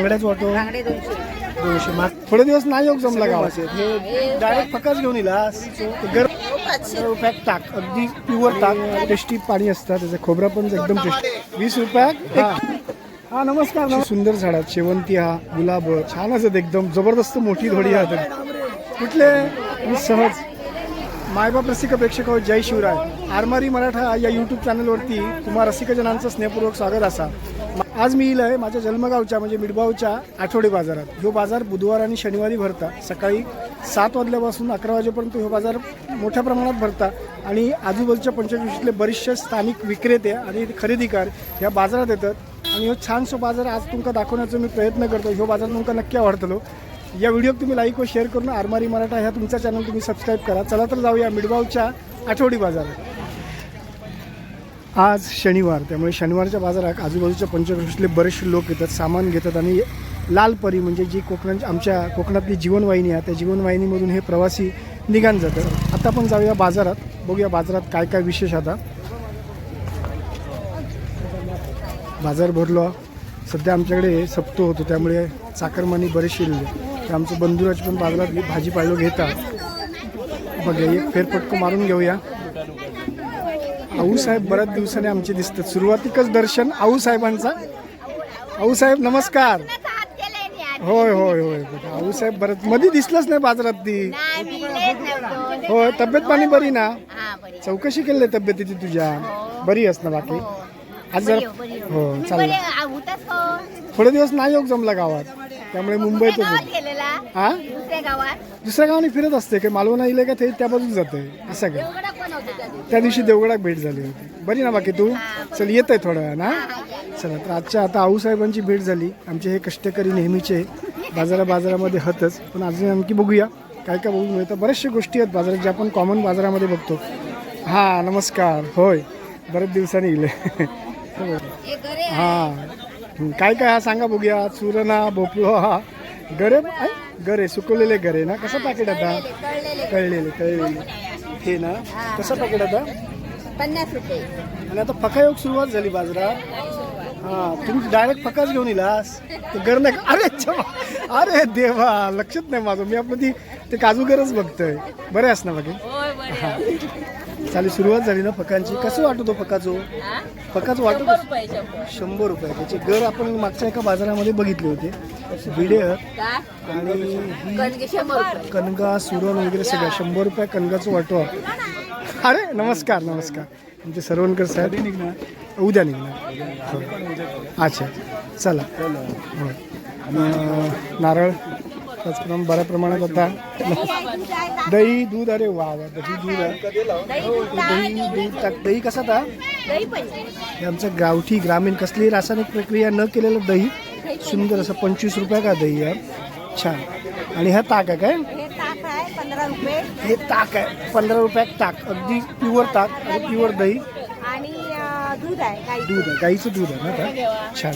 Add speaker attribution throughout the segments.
Speaker 1: बांगड्याच वाटो
Speaker 2: बांगडे दोनशे.
Speaker 1: थोडे दिवस नाही योग जमला गावात हे डायरेक्ट फकाच घेऊन इलास गरम रुपयात टाक. अगदी प्युअर टाक. टेस्टी पाणी असतं. त्याचं खोबरं पण एकदम टेस्टी. वीस रुपयात हा. नमस्कार नमस्कार. सुंदर झाडात शेवंती हा गुलाब छानच आहेत एकदम. जबरदस्त मोठी धोडी आहेत कुठले? सहज. मायबाप रसिक प्रेक्षक हो, जय शिवराय. आरमारी मराठा या यूट्यूब चॅनलवरती तुम्हा रसिकजनांचं स्नेहपूर्वक स्वागत असा. आज मी येईल आहे माझ्या जन्मगावच्या म्हणजे मिडबावच्या आठवडे बाजारात. ह्यो बाजार बुधवार आणि शनिवारी भरता. सकाळी सात वाजल्यापासून अकरा वाजेपर्यंत ह्यो बाजार मोठ्या प्रमाणात भरता आणि आजूबाजूच्या पंचवीसले बरेचसे स्थानिक विक्रेते आणि खरेदीकार ह्या बाजारात येतात. आणि ह्यो छानसो बाजार आज तुमका दाखवण्याचा मी प्रयत्न करतो. ह्यो बाजार तुमका नक्की आवडतलो. या व्हिडिओ तुम्ही लाईक व शेअर करून आरमारी मराठा ह्या तुमचा चॅनल तुम्ही सबस्क्राईब करा. चला तर जाऊया मिडगावच्या आठवडी बाजारात. आज शनिवार त्यामुळे शनिवारच्या बाजारात आजूबाजूच्या पंचक्रोशीतले बरेचसे लोक येतात सामान घेतात आणि लाल परी म्हणजे जी कोकणाची आमच्या कोकणातली जीवनवाहिनी आहे त्या जीवनवाहिनीमधून हे प्रवासी निघान जातात. आता आपण जाऊया बाजारात बघूया बाजारात काय काय विशेष आता. बाजार भरलो. सध्या आमच्याकडे सप्तो होतो त्यामुळे चाकरमानी बरेचसे येले ते आमचे बंधुराज पण बाजारात घे- भाजीपालो घेतात बघा एक फेरफटको मारून घेऊया. आऊसाहेब बऱ्याच दिवसाने आमचे दिसतात. सुरुवातीकच दर्शन आऊसाहेबांचा आऊसाहेब नमस्कार. होय होय होय. आऊसाहेब बरं मध्ये दिसलंच नाही बाजारात ती. होय तब्येत पाणी बरी ना? चौकशी केली तब्येतीची तुझ्या? बरी अस ना बाकी? आज जर हो चालेल. थोडे दिवस नाही योग जमला गावात. त्यामुळे मुंबईतच हा?
Speaker 2: दुसऱ्या गावात.
Speaker 1: दुसऱ्या गावाने फिरत असते की मालवण येईल का ते त्या बाजून जाते असं काय
Speaker 2: देवगडात पण होते त्या दिवशी.
Speaker 1: त्या दिवशी देवगडात भेट झाली होती. बरी ना बाकी तू? चल येत आहे थोडं वेळा ना चला तर आजच्या आता आऊसाहेबांची भेट झाली. आमचे हे कष्टकरी नेहमीचे बाजारा बाजारामध्ये हतच. पण अजून आणखी बघूया काय काय बघून मिळतं. बऱ्याचशा गोष्टी आहेत बाजारात ज्या आपण कॉमन बाजारामध्ये बघतो. हां नमस्कार. होय बरेच दिवसांनी इले.
Speaker 2: हे घरे
Speaker 1: हां. काय काय हा सांगा बघूया. चुरणा भोपळो. हा गरे? गरे सुकवलेले गरे ना? कसं पॅकेट आता?
Speaker 2: कळलेले
Speaker 1: कळलेले हे ना? कसं पॅकेट आता?
Speaker 2: पन्नास रुपये.
Speaker 1: आणि आता फकायोग सुरुवात झाली बाजारात हा तुम्ही डायरेक्ट फकाच घेऊन येलास ते गर नाही का? अरे अरे देवा! लक्षात नाही माझं. मी आपलं ती ते काजूगरच बघतोय. बरे अस ना बाकी? हा. चालेल सुरुवात झाली ना फकांची. कसं वाटतो फकाचो? फकाच वाटत शंभर. रुपये. त्याचे घर आपण मागच्या एका बाजारामध्ये बघितले होते. भिडे आणि
Speaker 2: कणगे
Speaker 1: सुरण वगैरे सगळं. शंभर रुपये कणगाचं वाटो. अरे नमस्कार नमस्कार. तुमचे सरवणकर साहेब. निघणार. उद्या निघणार. हो. अच्छा. चला. हो. नारळ? त्याचप्रमाणे बऱ्या प्रमाणात आता दही दूध अरे वा वा दही दूध. दही दूध टाक. दही कसा हे आमचं गावठी ग्रामीण कसली रासायनिक प्रक्रिया न केलेलं दही सुंदर असं पंचवीस रुपया का दही आहे छान. आणि हा ताक आहे काय?
Speaker 2: हे ताक आहे पंधरा रुपये.
Speaker 1: हे ताक आहे. पंधरा रुपयात ताक. अगदी प्युअर ताक आणि प्युअर दही.
Speaker 2: दूध आहे गाई
Speaker 1: दूध आहे गाईचं दूध आहे ना का छान.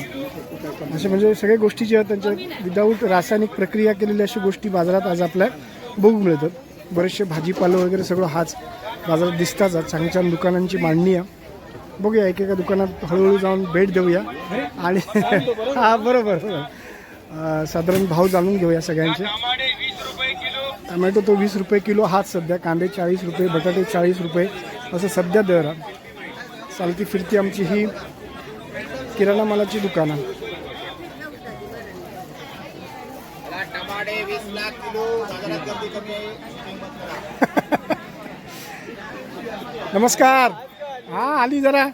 Speaker 1: असे म्हणजे सगळ्या गोष्टी ज्या आहेत त्यांच्या विदाऊट रासायनिक प्रक्रिया केलेल्या अशा गोष्टी बाजारात आज आपल्या बघू मिळतात. बरेचसे भाजीपालं वगैरे सगळं हाच बाजारात दिसताच आज. छान छान दुकानांची मांडणी आहे. बघूया एकेका दुकानात हळूहळू जाऊन भेट देऊया. आणि हा बरोबर बरोबर. अं, साधारण भाव जाणून घेऊया सगळ्यांचे. टमॅटो तो वीस रुपये किलो हाच सध्या. कांदे चाळीस रुपये बटाटे चाळीस रुपये. असं सध्या दर आहे. चालती फिरती आमची ही किराणा मालाची दुकानं नमस्कार. हा आली जरा.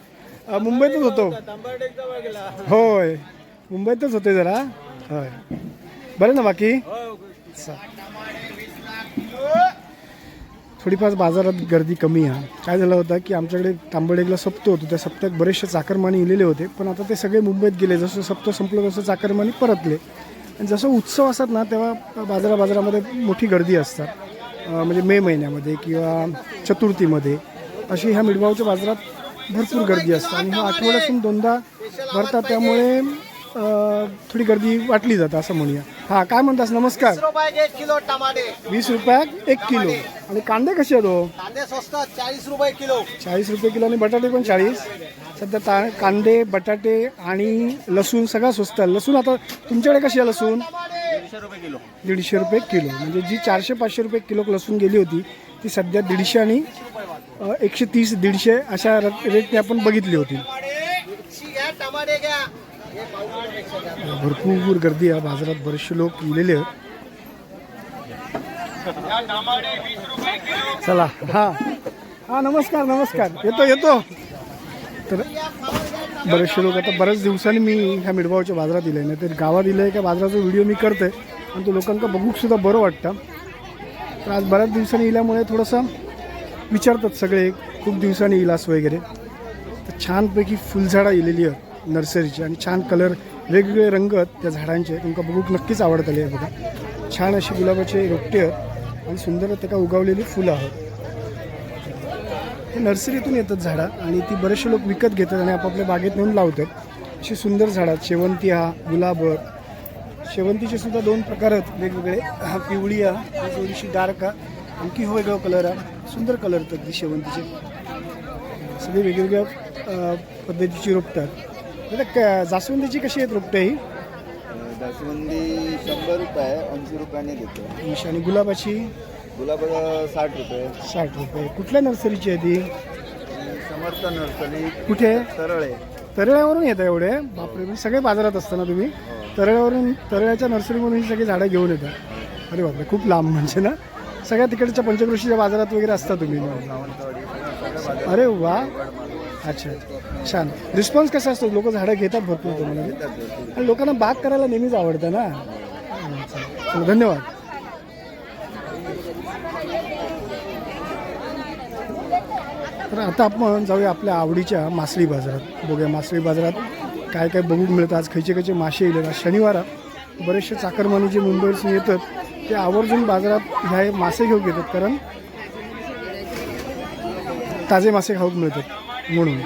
Speaker 1: मुंबईतच होतो. होय. मुंबईतच होते जरा. होय. बरं ना बाकी? चा- थोडीफार बाजारात गर्दी कमी आहे. काय झालं होतं की आमच्याकडे तांबडेगला सप्तो होतो. त्या सप्त्यात बरेचसे चाकरमानी इलेले होते. पण आता ते सगळे मुंबईत गेले. जसं सप्तो संपलं तसं चाकरमानी परतले. आणि जसं उत्सव असतात ना तेव्हा बाजारा बाजारामध्ये मोठी गर्दी असतात. म्हणजे मे महिन्यामध्ये किंवा चतुर्थीमध्ये. अशी ह्या मिडगावच्या बाजारात भरपूर गर्दी असते. आणि हा आठवड्यातून दोनदा भरतात. त्यामुळे थोडी गर्दी वाटली जातं असं म्हणूया. हां काय म्हणतास? नमस्कार.
Speaker 3: रुपये एक किलो टमाटे.
Speaker 1: वीस रुपयात एक किलो. आणि कांदे कसे आहेत हो?
Speaker 3: कांदे स्वस्त चाळीस रुपये किलो.
Speaker 1: चाळीस रुपये किलो आणि बटाटे पण चाळीस. सध्या ता कांदे बटाटे आणि लसूण सगळं स्वस्त आहे. लसूण आता तुमच्याकडे कशी आहे लसूण?
Speaker 3: दीडशे रुपये किलो.
Speaker 1: दीडशे रुपये किलो. म्हणजे जी चारशे पाचशे रुपये किलो लसूण गेली होती ती सध्या दीडशे आणि एकशे तीस दीडशे अशा रेटने आपण बघितली होती. भरपूर गर्दी आहे. बाजारात बरेचसे लोक गेलेले आहेत. चला हा. हा नमस्कार नमस्कार. येतो येतो. तर बरेचसे लोक आता बऱ्याच दिवसांनी मी ह्या मिडगावच्या बाजारात दिले नाही तर गावात दिलं आहे का बाजाराचा व्हिडिओ मी करते आणि तो लोकांना बघूकसुद्धा बरं वाटतं. तर आज बऱ्याच दिवसांनी इल्यामुळे थोडंसं विचारतात सगळे. खूप दिवसांनी इलास वगैरे. तर छानपैकी फुलझाडं येलेली आहेत. नर्सरीचे आणि छान कलर वेगवेगळे रंग त्या झाडांचे. तुमका बघूक नक्कीच आवडतले बघा. छान अशी गुलाबाचे रोपटे आणि सुंदर त्या उगवलेली फुलं आहेत. हे नर्सरीतून येतात झाडं आणि ती बरेचसे लोक विकत घेतात आणि आपापल्या बागेत नेऊन लावतात. अशी सुंदर झाडं शेवंती हा गुलाब शेवंतीचे सुद्धा दोन प्रकार आहेत. वेगवेगळे. हा पिवळी हा थोडीशी डार्क हा. आणखी हो वेगळा कलर हा. सुंदर कलर आहेत अगदी शेवंतीचे. सगळे वेगवेगळ्या पद्धतीची रोपतात जास्वंदीची कशी आहेत रोपटं ही
Speaker 4: जास्वंदी शंभर रुपये ऐंशी रुपयाने देतो
Speaker 1: आणि गुलाबाची?
Speaker 4: गुलाब साठ रुपये.
Speaker 1: साठ रुपये. कुठल्या नर्सरीची आहे ती?
Speaker 4: समर्थ नर्सरी.
Speaker 1: कुठे?
Speaker 4: सरळे
Speaker 1: तरळ्यावरून येतं एवढे? बापरे म्हणजे सगळे बाजारात असतं ना तुम्ही? तरळ्यावरून तरळ्याच्या नर्सरीमधून ही सगळी झाडं घेऊन येतात. अरे बापरे खूप लांब म्हणजे ना? सगळ्या तिकडच्या पंचक्रोशीच्या बाजारात वगैरे असता तुम्ही. अरे वा. अच्छा. अच्छा छान. रिस्पॉन्स कसा असतो? लोक झाडं घेतात भरपूर तुम्हाला आणि लोकांना बाग करायला नेहमीच आवडतं ना? हा, धन्यवाद. तर आता आपण जाऊया आपल्या आवडीच्या मासळी बाजारात. बघूया मासळी बाजारात काय काय बघूक मिळतं. आज खयचे खयचे मासे येले आज शनिवार बरेचसे चाकरमानी जे मुंबईवरून येतात ते आवर्जून बाजारात ह्या मासे घेऊन येतात. कारण ताजे मासे खाऊक मिळतात. म्हणून.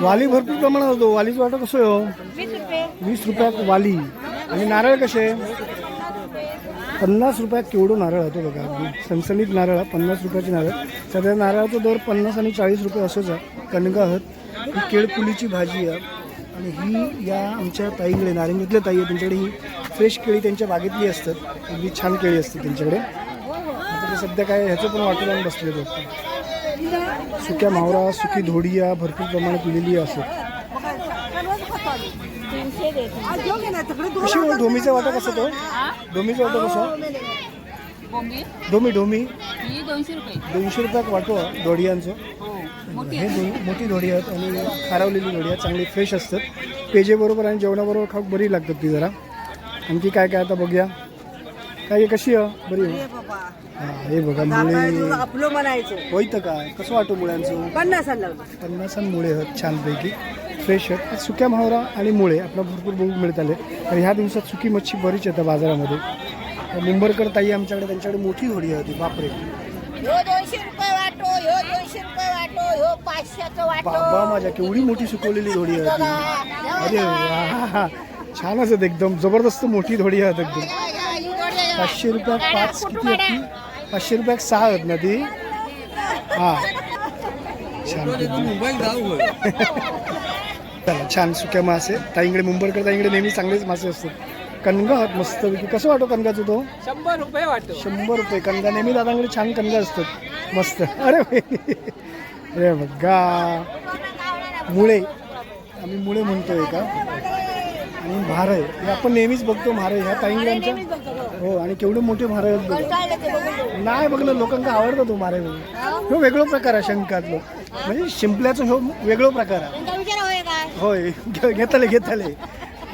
Speaker 1: वाली भरपूर प्रमाणात होतो. वालीचं वाटं कसं आहे हो?
Speaker 2: वीस रुपये.
Speaker 1: वीस रुपयात वाली. आणि नारळ कसे? पन्नास रुपयात केवढं नारळ होतो बघा. सणसणीत नारळ आहे, पन्नास रुपयाचे नारळ. सध्या नारळाचा दर पन्नास आणि चाळीस रुपये असंच आहे. कणगा आहात. ही केळफुलीची भाजी आहे. आणि ही या आमच्या ताईकडे नारंगीतल्या ताई आहे त्यांच्याकडे ही फ्रेश केळी त्यांच्या बागेतली असतात. अगदी छान केळी असते त्यांच्याकडे. आता ते सध्या काय ह्याचं पण वाटून आणून बसले होते सुक्या मावरा सुकी धोडिया भरपूर प्रमाणात पिलेली असत कशी धोमीचा वाटा कसा तो? धोमीचा वाटा कसा? धोमी
Speaker 5: ही दोनशे रुपये.
Speaker 1: दोनशे रुपयात वाटो दोडियांचं
Speaker 5: हो
Speaker 1: हे दो मोठी दोडी आहेत आणि खारवलेली दोडी आहेत. चांगली फ्रेश असतात. पेजेबरोबर आणि जेवणाबरोबर खाऊ बरी लागतात ती जरा. आणखी काय काय आता बघूया. काय कशी आहे? बरी आहे? हा हे बघा मुळे
Speaker 6: आपलं म्हणायचं.
Speaker 1: होईतं काय? कसं वाटो मुळ्यांचं?
Speaker 6: पन्नास
Speaker 1: पन्नास आणि मुळे आहेत छानपैकी. फ्रेश आहेत. सुक्या मावरा आणि मुळे. आपल्याला भरपूर बघूक मिळत आले तर ह्या दिवसात सुकी मच्छी बरीच येतं बाजारामध्ये. तर मुंबरकर ताई आमच्याकडे त्यांच्याकडे मोठी होडी होती बापरे.
Speaker 2: ह्यो दोनशे रुपये वाटो ह्यो दोनशे रुपये वाटो.
Speaker 1: बाबा माझ्या केवढी मोठी सुकवलेली धोडी आहे ती. अरे वा. छानच आहेत एकदम. जबरदस्त मोठी धोडी आहेत एकदम पाचशे रुपयात पाच किती आहेत ती? पाचशे रुपयात सहा आहेत ना ती? हा. छान. चला, छान सुक्या मासे. ताईंकडे मुंबईकडे ताईंकडे नेहमी चांगलेच मासे असतात. कणगा आहात मस्त कसं वाटतो कणगाचं तो?
Speaker 7: शंभर रुपये वाटो.
Speaker 1: शंभर रुपये. कणगा नेहमी दादांकडे छान कणगा असतात. मस्त. अरे अरे बघा. मुळे. आम्ही मुळे म्हणतोय का? आणि म्हारय हे आपण नेहमीच बघतो म्हारय ह्या ताईंकडे आमच्या हो आणि केवढे मोठे म्हारय बघा. नाही बघलं लोकांना आवडतो तो म्हारय बघून हो? वेगळा प्रकार आहे शंकातलो म्हणजे शिंपल्याचा हो वेगळा प्रकार आहे.
Speaker 2: होय
Speaker 1: घेतले घेतले.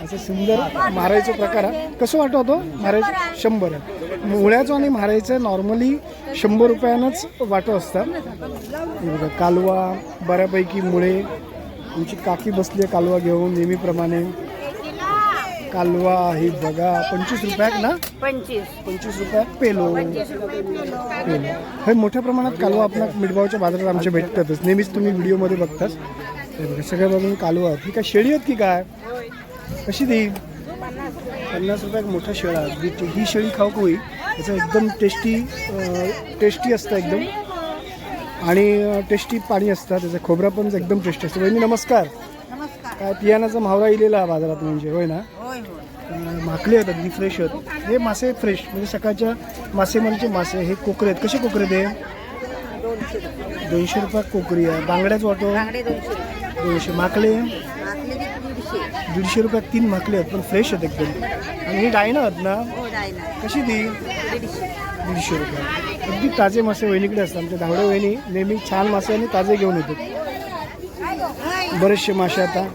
Speaker 1: असं सुंदर मारायचा प्रकार आहे. कसं वाटत मारायचं शंभर आहे. मुळ्याचं आणि मारायचं नॉर्मली शंभर रुपयानंच वाटो असतात बघा कालवा बऱ्यापैकी मुळे. आमची काकी बसली आहे कालवा घेऊन नेहमीप्रमाणे. कालवा ही बघा पंचवीस रुपयाक ना?
Speaker 2: पंचवीस.
Speaker 1: पंचवीस रुपयाक पेलो. पेलो. हे मोठ्या प्रमाणात कालवा आपला मिठगावच्या बाजारात आमच्या भेटतातच. नेहमीच तुम्ही व्हिडिओमध्ये बघताच. बघा सगळ्या बाजून कालवा. ही काय शेळी आहेत की काय? कशी देईल पन्नास रुपयाक मोठा शेळा ती- ही शेळी खाऊ होईल त्याचं एकदम टेस्टी टेस्टी असतं एकदम. आणि टेस्टी पाणी असतं त्याचं खोबरा पण एकदम टेस्टी असतं. वहिनी नमस्कार.
Speaker 2: नमस्कार.
Speaker 1: काय पियानाचा मावरा इलेला आहे बाजारात म्हणजे होय ना?
Speaker 2: होय होय.
Speaker 1: अं, माकले आहेत अगदी फ्रेश आहेत. हे मासे फ्रेश म्हणजे सकाळच्या मासेमारीचे मासे. हे कोकरे आहेत. कसे कोकरे ते? दोनशे रुपयात कोकरी आहे. बांगड्याच वाटो.
Speaker 2: बांगडे दोनशे.
Speaker 1: दोनशे. माकले
Speaker 2: दीडशे
Speaker 1: रुपयात तीन माकले आहेत पण फ्रेश आहेत एकदम. आणि ही डायना आहेत ना?
Speaker 2: हो डायना
Speaker 1: कशी ती?
Speaker 2: दीडशे.
Speaker 1: रुपये. अगदी ताजे मासे वहिनीकडे असतात. आमच्या धावडे वहिनी नेहमी छान मासे आणि ताजे घेऊन येतात. बरेचसे मासे आता.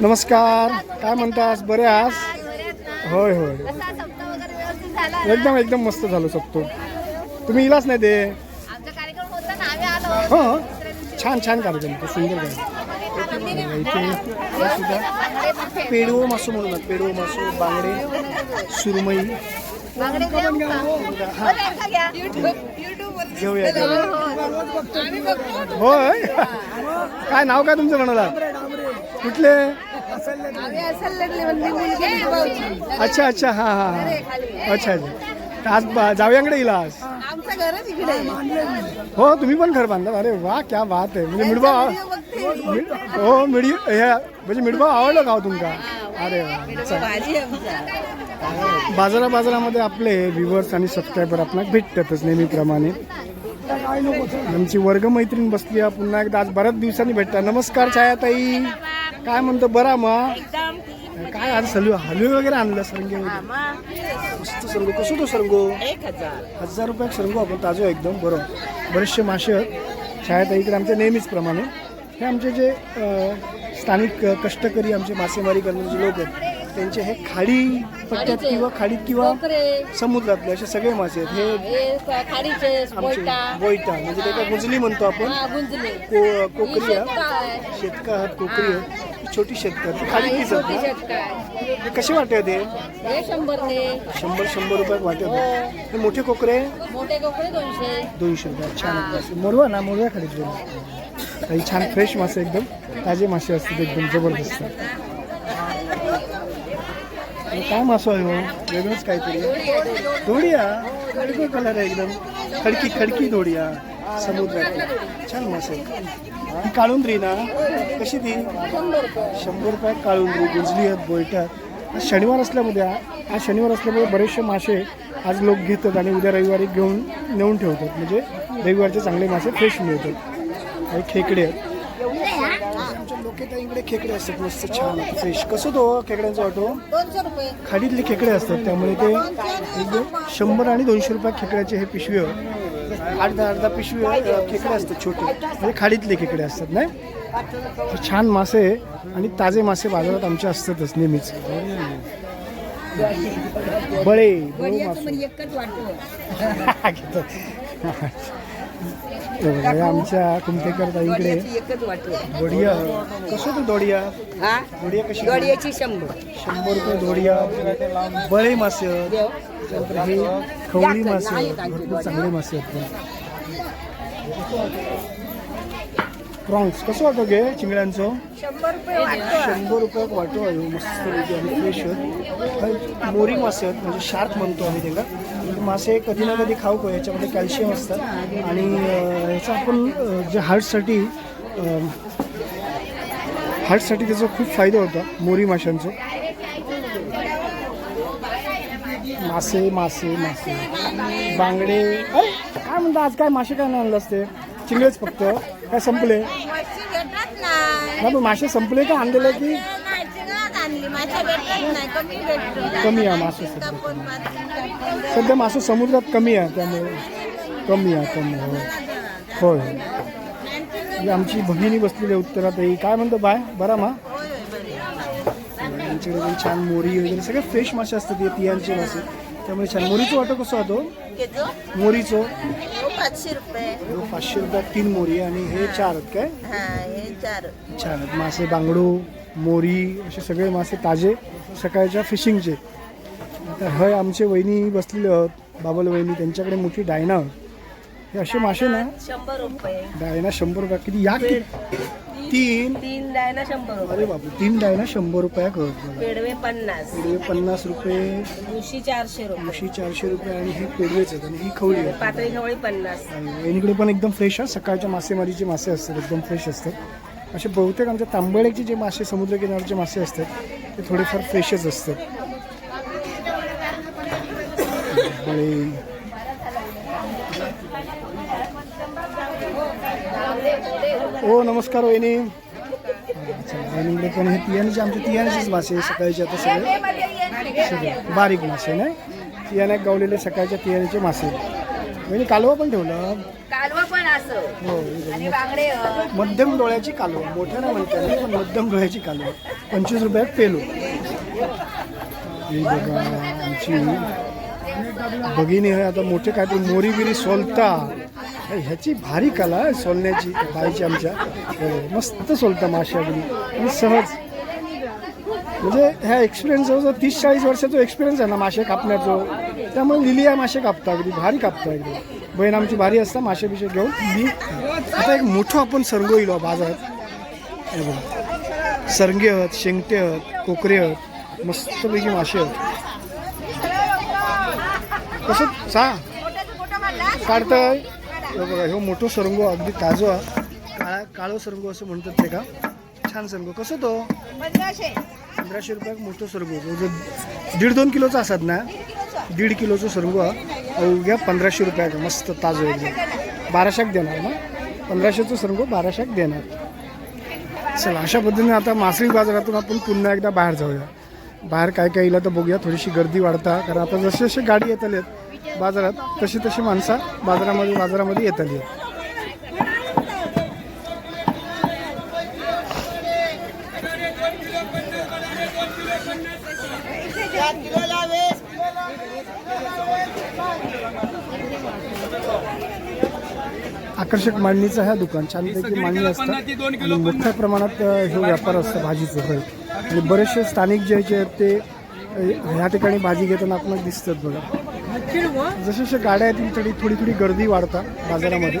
Speaker 1: नमस्कार. काय म्हणतास? बरे आहास? होय होय. एकदम एकदम मस्त झालो शकतो तुम्ही इलाच नाही ते?
Speaker 2: ना आम्ही आलो.
Speaker 1: हो छान छान कार्यक्रम तो सुंदर कार्यक्रम. इथे हे सुद्धा पेडवो मासो म्हणून पेडवो मासो बांगडे सुरमई. घेऊया होय. काय नाव काय तुमचं म्हणाला? कुठले. अच्छा अच्छा. हा हा हा. अच्छा अच्छा. आज बा- जावयांकडे येईल आज.
Speaker 2: आमचं घरच इकडे आहे.
Speaker 1: हो तुम्ही पण घर बांधा. अरे वा क्या बात आहे. म्हणजे मिडबा मिड- हो मिडी ह्या म्हणजे मिडबा आवडलं गाव तुमका अरे वा बाजारा बाजारामध्ये आपले व्ह्युअर्स आणि सबस्क्रायबर आपल्याला भेटतातच नेहमीप्रमाणे. आमची वर्गमैत्रीण बसली पुन्हा एकदा आज बऱ्याच दिवसांनी भेटता नमस्कार छायाताई. काय म्हणतो बरा मग
Speaker 2: एकदम
Speaker 1: काय आज सलू हलवे वगैरे आणलं सरंगे मस्त सरंगो. कसं तो सरंगो?
Speaker 2: हजार.
Speaker 1: रुपयात सरंगो आपण ताजो एकदम बरोबर बरेचसे मासे आहेत. छायाताईकडे आमच्या नेहमीच प्रमाणे. हे आमचे जे स्थानिक कष्टकरी आमचे मासेमारी करणारे जे लोक आहेत त्यांचे हे खाडी पट्ट्यात किंवा खाडीत किंवा समुद्रातले असे सगळे मासे आहेत. हे
Speaker 2: खाडीचे
Speaker 1: आमचे बोईटा म्हणजे ते काय गुंजली म्हणतो आपण? को कोकरी आहे. शेतका आहेत कोकरी आहेत. ही छोटी शेतका आहेत. ती? हे कसे वाटत ते
Speaker 2: हे? शंभर
Speaker 1: शंभर रुपयात वाटत हे. मोठे कोकरे?
Speaker 2: मोठे कपडे दोनशे.
Speaker 1: रुपये छान मोरवा ना मोरव्या खाडीत काही छान फ्रेश मासे एकदम. ताजे मासे असतात एकदम जबरदस्त. हे काय मासो आहे हो? वेगळंच काहीतरी. दोडिया? वेगळं कलर आहे एकदम. खडकी खडकी दोडिया. समुद्रात छान मासे ही काळुंद्री ना? कशी ती? शंभर रुपये काळुंद्री. गुंजली आहेत बोयटात आज शनिवार असल्यामुळे आज शनिवार असल्यामुळे बरेचसे मासे आज लोक घेतात आणि उद्या रविवारी घेऊन नेऊन ठेवतात. म्हणजे रविवारचे चांगले मासे फ्रेश मिळतात. आणि खेकडे आहेत. लोकेताईकडे खेकडे असतात मस्त छान फ्रेश कसं तो खेकड्यांचा ऑटो? खाडीतले खेकडे असतात त्यामुळे ते एकदम शंभर. आणि दोनशे रुपये खेकड्याचे हे पिशवी आठ दहा अर्धा पिशवी खेकडे असतात छोटे. म्हणजे खाडीतले खेकडे असतात नाही? छान मासे आणि ताजे मासे बाजारात आमचे असतातच नेहमीच. बळे बळे बघा, आमच्या कुमतेकर ताईकडे
Speaker 2: एकच वाटतो
Speaker 1: दोडिया. कसं तो दोडिया?
Speaker 2: हा?
Speaker 1: दोडिया कशी?
Speaker 2: गडियाची शंभर.
Speaker 1: शंभर रुपये दोडिया बळे मासे. आहेत. त्यानंतर हे खवळी मासे. आहेत. भरपूर चांगले मासे आहेत प्रॉन्स कसं वाटतो घे चिंगड्यांचं?
Speaker 2: शंभर रुपये वाटतो.
Speaker 1: शंभर रुपयात वाटो आहे मस्त पैकी आणि फ्रेश आहेत. काही मोरी मासे आहेत म्हणजे शार्क म्हणतो आम्ही त्याला. हे मासे कधी ना कधी खाऊ को याच्यामध्ये कॅल्शियम असतात आणि याचा आपण जे हार्टसाठी हार्टसाठी त्याचा खूप फायदा होता मोरी माशांचं. मासे मासे मासे. बांगडे अरे, काय म्हणता आज काय मासे काय नाही आणलं असते? चिंगळेच फक्त. काय संपले? ना. पण मासे संपले का? आणलेले की
Speaker 2: नाही चिंगळाच आणली माझ्या भेटत नाही कमी
Speaker 1: आहे मासे सध्या. सध्या मासे समुद्रात कमी आहे त्यामुळे कमी आहे कमी आहे होय. होय. ही आमची भगिनी बसलेली आहे उत्तरात ही काय म्हणतो बाय बरा मा? आमच्याकडे पण छान मोरी वगैरे सगळे फ्रेश मासे असतात तियांचे मासे. त्यामुळे छान. मोरीचं वाटो कसं होतो मोरीचं?
Speaker 2: पाचशे रुपये.
Speaker 1: पाचशे रुपयात तीन मोरी आणि हे चार आहेत काय?
Speaker 2: हा हे चार.
Speaker 1: छान मासे बांगडू मोरी असे सगळे मासे ताजे. सकाळच्या फिशिंगचे. आता हय आमचे वहिनी बसलेले आहोत बाबल वहिनी त्यांच्याकडे मोठी डायना. हे असे मासे ना
Speaker 2: शंभर रुपये.
Speaker 1: डायना शंभर रुपया. किती या किती तीन.
Speaker 2: तीन डायना शंभर रुपये.
Speaker 1: अरे बापू तीन डायना शंभर रुपया करत
Speaker 2: पेडवे पन्नास.
Speaker 1: पेडवे पन्नास रुपये.
Speaker 2: मुशी चारशे रुपये.
Speaker 1: मुशी चारशे रुपये आणि हे पेडवेच आहेत आणि ही खवळी आहे.
Speaker 2: पातळी खवळी पन्नास.
Speaker 1: वहिनीकडे पण एकदम फ्रेश आहे. सकाळच्या मासेमारीचे मासे असतात एकदम फ्रेश असतात. असे बहुतेक आमच्या तांबड्याचे जे मासे समुद्रकिनारचे मासे असतात ते थोडेफार फ्रेशच असतात. ओ हो नमस्कार वहिनी. अच्छा पण हे तियानीचे आमचे तियानीचेच मासे आहे सकाळचे आता सगळे. बारीक मासे नाही? तियाण्यात गावलेले सकाळच्या तियानीचे मासे वहिनी कालवा पण ठेवलं.
Speaker 2: कालवा पण असं.
Speaker 1: हो हे.
Speaker 2: आणि बांगडे
Speaker 1: मध्यम डोळ्याची कालवा. मोठ्या नाही म्हणता येणार, पण मध्यम डोळ्याची कालवा. पंचवीस रुपयात पेलो. ही बघा आमची भगिनी आहे आता मोठे काहीतरी मोरीगिरी सोलता. हे- ह्याची भारी कला आहे सोलण्याची बाईची आमच्या. हो, मस्त सोलता अगदी आणि सहज. म्हणजे ह्या एक्सपिरियन्स जवळजवळ तीस चाळीस वर्षाचा एक्सपिरियन्स आहे ना मासे कापण्याचो त्यामुळे लिलिया मासे कापता अगदी भारी कापता अगदी बहीण आमची भारी असता मासे बिशे घेऊन मी आता एक मोठं आपण सरंग इलो बाजारात. बघा. सरंगे आहेत शेंगटे आहेत कोकरे आहेत मस्तपैकी मासे आहेत कसं? सा. काढतंय? बघा ह्यो मोठो सरंगो अगदी ताजो. काळा काळो सरंगो असं म्हणतात ते का? छान सरंगो. कसं तो?
Speaker 2: पंधराशे
Speaker 1: पंधराशे रुपयाक मोठो सरगो. जो म्हणजे दीड दोन किलोचं असतात ना? दीड किलोचं सरगो. अवघ्या पंधराशे रुपयाचं मस्त ताजो एकदम बाराशाक देणार ना? पंधराशेचं सरगो बाराशाक देणार. चला अशा पद्धतीने आता मासळी बाजारातून आपण पुन्हा एकदा बाहेर जाऊया. बाहेर काय काय येईल तर बघूया थोडीशी गर्दी वाढता. कारण आता जसे जसे गाडी येत आहेत बाजारात तशी तशी माणसं बाजारामध्ये बाजारामध्ये येत आली आहेत आकर्षक मांडणीचं ह्या दुकान छानपैकी मांडणी असतं. आणि मोठ्या प्रमाणात हे व्यापार असतं भाजीचं होय आणि बरेचसे स्थानिक जे जे आहेत ते ह्या ठिकाणी भाजी घेताना आपल्याला दिसतात बघा. जसे जसे गाड्या येतील तरी थोडी थोडी गर्दी वाढता बाजारामध्ये.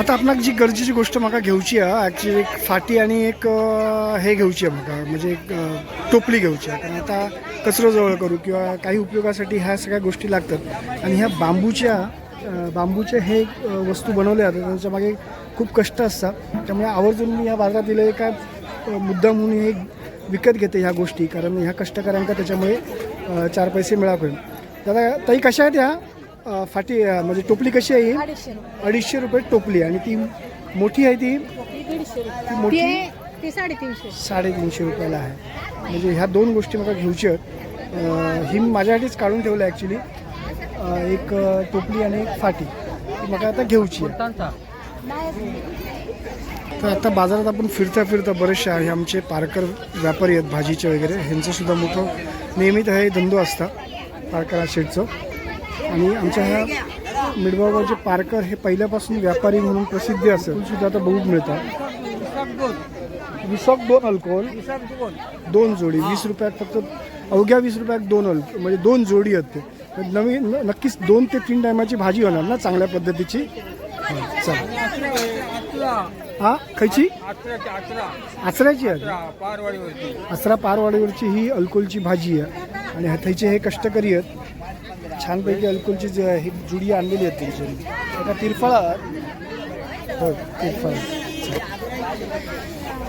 Speaker 1: आता आपणाक जी गरजेची गोष्ट म्हाका घेवची आहे ॲक्च्युली एक फाटी आणि एक हे घेवची आहे म्हाका म्हणजे एक टोपली घेवची आहे. कारण आता कचरो जवळ करू किंवा काही उपयोगासाठी ह्या सगळ्या गोष्टी लागतात. आणि ह्या बांबूच्या बांबूचे हे एक, वस्तू बनवल्या जातात त्यांच्या मागे खूप कष्ट असतात. त्यामुळे आवर्जून मी ह्या बाजारात दिले एका मुद्दा म्हणून हे विकत घेते ह्या गोष्टी. कारण ह्या कष्टकऱ्यांका त्याच्यामुळे चार पैसे मिळावे दादा ताई कशा आहेत ह्या? अ, फाटी अ, म्हणजे टोपली कशी आहे ही? अडीचशे रुपये. टोपली आणि ती मोठी आहे ती? ती मोठी?
Speaker 2: ते साडेतीनशे
Speaker 1: साडेतीनशे रुपयाला आहे. म्हणजे ह्या दोन गोष्टी मला घ्यायच्या आहेत. अ, ही मी माझ्यासाठीच काढून ठेवलं ॲक्च्युली एक अ, टोपली आणि एक फाटी. ती मला आता घेऊची आहे. तर आता बाजारात आपण फिरता फिरता बरेचसे आहे आमचे पारकर व्यापारी आहेत भाजीचे वगैरे. ह्यांचं सुद्धा मोठं नियमित हे धंदो असता. पारकर शेटचं. आणि आमच्या ह्या मिडगावचे पारकर हे पहिल्यापासून व्यापारी म्हणून प्रसिद्धी असेल सुद्धा आता बहुत मिळतात. विसक दोन अल्कोहोल दोन जोडी वीस रुपयात फक्त अवघ्या वीस रुपयात दोन अल्क म्हणजे दोन जोडी आहेत ते. नवीन नक्कीच दोन ते तीन टायमाची भाजी होणार ना चांगल्या पद्धतीची? हा, चला. हा? आचऱ्याची आहे. आचरा पारवाडीवरची ही अल्कोलची भाजी आहे. आणि थैचे हे कष्टकरी आहेत. छानपैकी अल्कोलची जी ही जुडी आणलेली आहे त्यांची. एका तिरफळा. हो तिरफळ.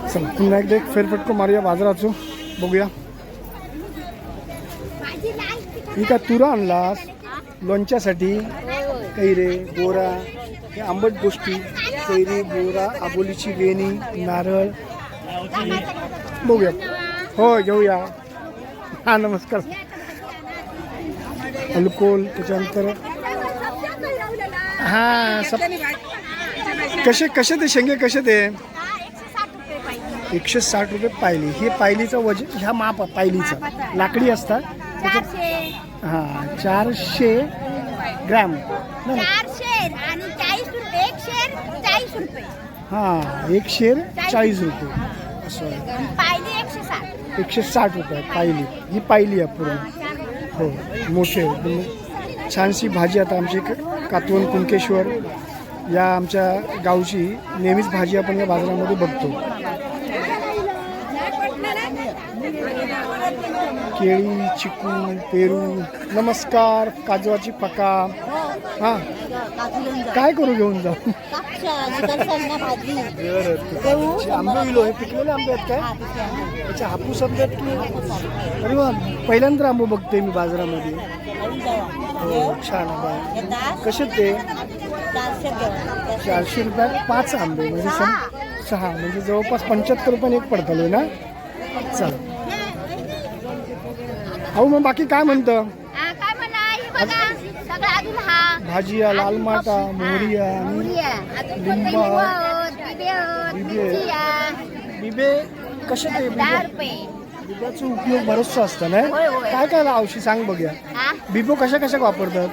Speaker 1: चल पुन्हा एकदा एक फेरफटको मारूया बाजाराचो. बघूया. ही का तुरा आणलास? लोणच्यासाठी? कैरे बोरा हे आंबट गोष्टी. कैरी बोरा आबोलीची वेणी नारळ. बघूया. हो घेऊया. हा नमस्कार. अल्कोल त्याच्यानंतर हां सप कसे कसे ते शेंगे कसे ते? एकशे साठ रुपये पायली. हे पायलीचं वजन ह्या माप पायलीचं. लाकडी असतात त्याच्यात हां चारशे ग्रॅम. नाही, नाही.
Speaker 2: चाळीस रुपये एक शेर चाळीस रुपये.
Speaker 1: असं
Speaker 2: एकशे साठ
Speaker 1: एकशे साठ रुपये पायली. ही पायली आहे पूर्ण. हो मोठे. छानशी भाजी आता आमची कातवन कुणकेश्वर या आमच्या गावची नेहमीच भाजी आपण या बाजारामध्ये बघतो. केळी चिकू पेरू नमस्कार काजवाची पका. हां. काय करू घेऊन जाऊ? आंबे विलो हे पिकलेले आंबे आहेत काय? अच्छा हापूस आंबे आहेत की अरे वा पहिल्यांदा आंबो बघते मी बाजारामध्ये. हो छान आहे कसे आहेत ते? चारशे रुपयात पाच आंबे म्हणजे सहा म्हणजे जवळपास पंच्याहत्तर रुपयाने एक पडतले ना? चल अहो मग बाकी काय म्हणतं
Speaker 2: हा, काय म्हणा हे बघा सगळं अजून हा
Speaker 1: भाजी आहे, लाल माटा मोहरी आहे आणि
Speaker 2: मुली आहे. अजून कोणते
Speaker 1: लिंबा.
Speaker 2: लिंबू आहोत, बिबे आहोत,
Speaker 1: बिबे.
Speaker 2: मिरची आहे.
Speaker 1: बिबे कसे ते
Speaker 2: दहा
Speaker 1: बिबे
Speaker 2: रुपये
Speaker 1: बिब्याचा उपयोग बरचसा असतो ना
Speaker 2: होय, होय.
Speaker 1: काय काय औषधी सांग बघूया
Speaker 2: हा
Speaker 1: बिबो कशा कशा वापरतात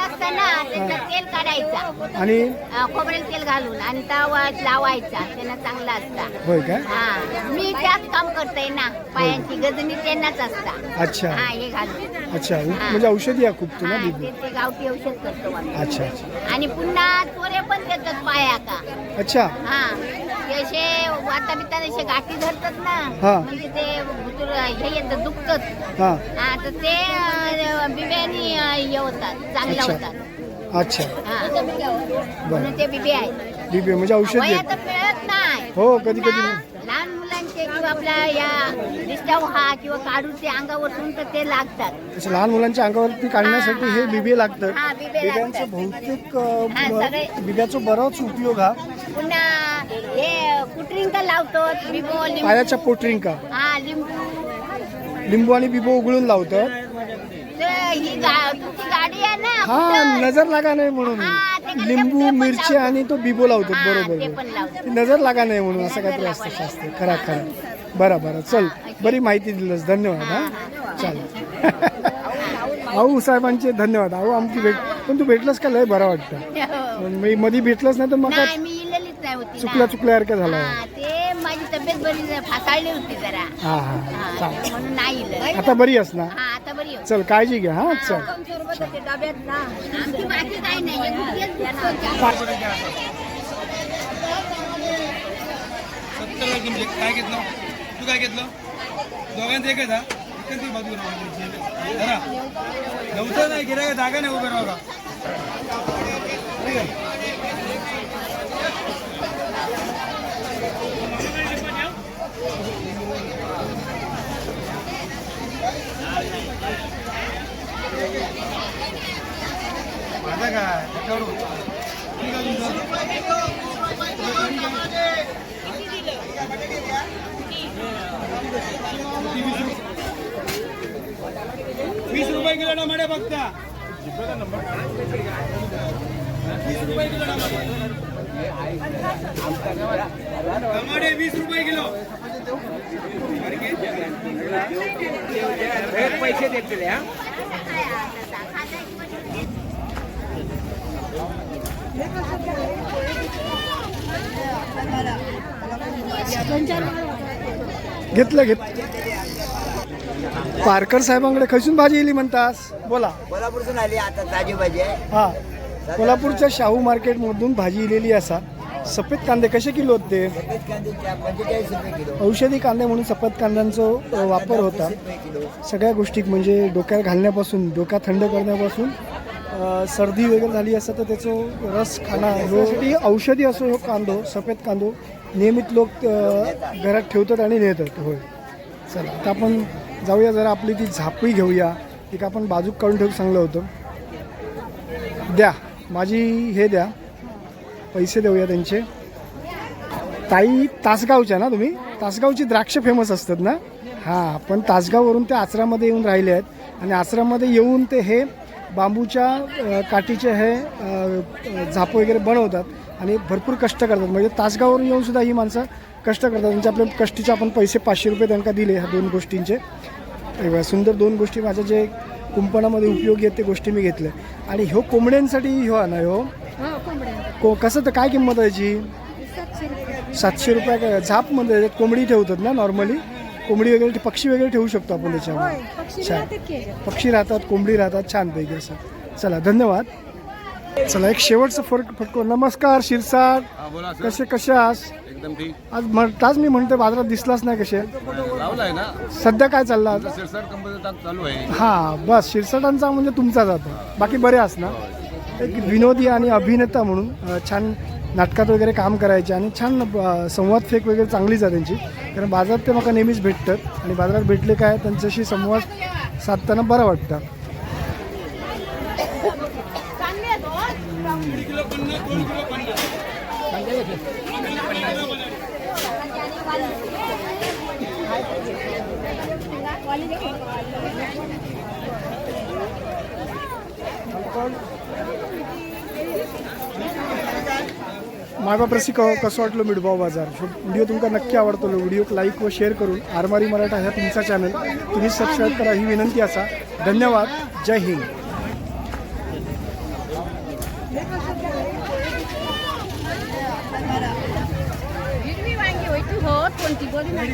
Speaker 2: असताना त्याचं तेल काढायचा.
Speaker 1: आणि?
Speaker 2: खोबरेल तेल घालून आणि तवा लावायचा. त्यांना चांगला असता.
Speaker 1: होय काय
Speaker 2: हा. मी त्यात काम करते ना. पायांची गजनी त्यांनाच असता.
Speaker 1: अच्छा.
Speaker 2: हा हे घालून.
Speaker 1: अच्छा. म्हणजे औषधी आहे खूप तुला
Speaker 2: हा ते ते गावठी औषध करतो आम्ही.
Speaker 1: अच्छा अच्छा.
Speaker 2: आणि पुन्हा चोरे पण देतात पाया का?
Speaker 1: अच्छा.
Speaker 2: हा. ते असे वाता बिता असे गाठी धरतात ना
Speaker 1: हा.
Speaker 2: म्हणजे ते भुतूर हे येतं दुखतात
Speaker 1: हां.
Speaker 2: हा तर ते अं, बिब्यानी अं, हे होतात चांगला
Speaker 1: अच्छा.
Speaker 2: होतात.
Speaker 1: अच्छा.
Speaker 2: हा. म्हणून ते बिबे आहेत.
Speaker 1: बिबे म्हणजे औषधी
Speaker 2: वयात
Speaker 1: आहेत
Speaker 2: मिळत नाही.
Speaker 1: हो कधी कधी
Speaker 2: पुन्हा लहान मुलांचे किंवा आपल्या या दिष्टाव हा किंवा काढूचे अंगावर तर ते लागतात.
Speaker 1: लहान मुलांच्या अंगावरती काढण्यासाठी हे बिबे
Speaker 2: हा, बिबे
Speaker 1: बिब्यांचं
Speaker 2: लागतात. हा,
Speaker 1: अं,
Speaker 2: सगळे.
Speaker 1: बिब्याचा बराच उपयोग हा.
Speaker 2: पुन्हा हे कुटरिंका लावतो बिबो लिंबू.
Speaker 1: पायाच्या पोटरिंका
Speaker 2: हा लिंबू.
Speaker 1: लिंबू आणि बिबो उघडून लावतात.
Speaker 2: ते ही गा-
Speaker 1: हा? नजर लागा नाही म्हणून. लिंबू मिरची. आणि तो बिबो लावतात
Speaker 2: हा,
Speaker 1: बरोबर नजर लागा नाही म्हणून असं काहीतरी असतं. शास्त्र. खरा खरा. बरं बरं चल बरी माहिती दिलंस धन्यवाद हा. चालेल. भाऊ साहेबांचे धन्यवाद अहो आमची भेट पण तू भेटलंस का? लय बरं वाटतं.
Speaker 2: हो.
Speaker 1: पण मी मध्ये भेटलंच नाही तर मग चुकल्या. चुकल्यासारखं झालं.
Speaker 2: तब्येत बरी जरा फासाळली होती जरा.
Speaker 1: हा हा
Speaker 2: हा,
Speaker 1: चालेल.
Speaker 2: म्हणून नाही इलं.
Speaker 1: आता बरी अस ना?
Speaker 2: हा आता बरी होती.
Speaker 1: चल काळजी घ्या हा चल.
Speaker 2: आमची बाकी काही नाही. हे गुडघेच.
Speaker 6: सत्तर काय घेतलं? तू काय घेतलं? दोघांचं एकच हा? एकच ती बाजू जरा. नव्हतं नाही गिरायला जागा नाही उभं राहा ठीक आहे. तुमचं वीस रुपये किलो टमाटे फक्त वीस रुपये किलो टमाटे टमाटे वीस रुपये किलो पैसे देतील हा
Speaker 1: घेतलं घेत. पारकर साहेबांकडे खसून भाजी येली म्हणतास. बोला.
Speaker 3: कोल्हापूरसून आली आता ताजी भाजी आहे.
Speaker 1: हा. कोल्हापूरच्या शाहू मार्केटमधून भाजी इलेली असा सफेद कांदे कसे किलो आहेत ते
Speaker 3: सफेद कांदे चा- पंचेचाळीस रुपये किलो.
Speaker 1: औषधी कांदे म्हणून सफेद कांद्यांचा अ, वापर होता. सगळ्या गोष्टी म्हणजे डोक्यात घालण्यापासून डोक्यात थंड करण्यापासून सर्दी वगैरे झाली असं तर त्याचं रस खाणं ह्यासाठी औषधी असो हो कांदो सफेद कांदो नियमित लोक घरात ठेवतात आणि नेतात. होय. चला आता आपण जाऊया जरा आपली ती झापी घेऊया. एक आपण बाजूक काढून ठेवू चांगलं होतं. द्या माझी हे द्या. पैसे देऊया त्यांचे. ताई तासगावच्या ना तुम्ही? तासगावची द्राक्ष फेमस असतात ना? हां पण तासगाववरून ते आचरामध्ये येऊन राहिले आहेत. आणि आचरामध्ये येऊन ते हे बांबूच्या काठीचे हे झापं वगैरे बनवतात आणि भरपूर कष्ट करतात. म्हणजे तासगाववरून येऊन सुद्धा ही माणसं कष्ट करतात. म्हणजे आपल्या कष्टीचे आपण पैसे पाचशे रुपये त्यांना दिले ह्या दोन गोष्टींचे. हे सुंदर दोन गोष्टी माझ्या जे कुंपणामध्ये उपयोगी आहेत ते गोष्टी मी घेतल्या. आणि ह्यो कोंबड्यांसाठी ह्यो. ना ह्यो को कसं तर काय किंमत आहे याची? सातशे रुपये. काय झापमध्ये त्याच्यात कोंबडी ठेवतात ना नॉर्मली? कोंबडी वगैरे पक्षी वगैरे ठेवू शकतो आपण त्याच्यामध्ये. छान. पक्षी राहतात कोंबडी राहतात छानपैकी असं. चला धन्यवाद. चला एक शेवटचा फरक फटको. नमस्कार शिरसाट. कसे कसे आहात?
Speaker 7: एकदम ठीक.
Speaker 1: आज म्हणताच मी म्हणतोय बाजारात दिसलाच नाही कसे.
Speaker 7: लावलाय ना?
Speaker 1: सध्या काय चाललं
Speaker 7: कंपनीचा चालू आहे.
Speaker 1: हा बस. शिरसाटांचा म्हणजे तुमचा जातो बाकी बरे आस ना? एक विनोदी आणि अभिनेता म्हणून छान नाटकात वगैरे काम करायचे आणि छान संवाद फेक वगैरे चांगलीच आहे त्यांची. कारण बाजारात ते मला नेहमीच भेटतात आणि बाजारात भेटले काय त्यांच्याशी संवाद साधताना बरं वाटतं. मायबा प्रसी क कसं वाटलं मिडबाव बाजार? व्हिडिओ तुमका नक्की आवडतो व्हिडिओ लाईक व शेअर करून आरमारी मराठा ह्या तुमचा चॅनल तुम्ही सबस्क्राईब करा ही विनंती असा. धन्यवाद. जय हिंद.
Speaker 2: हिरवी वांगी होती कोणती? बोली नाही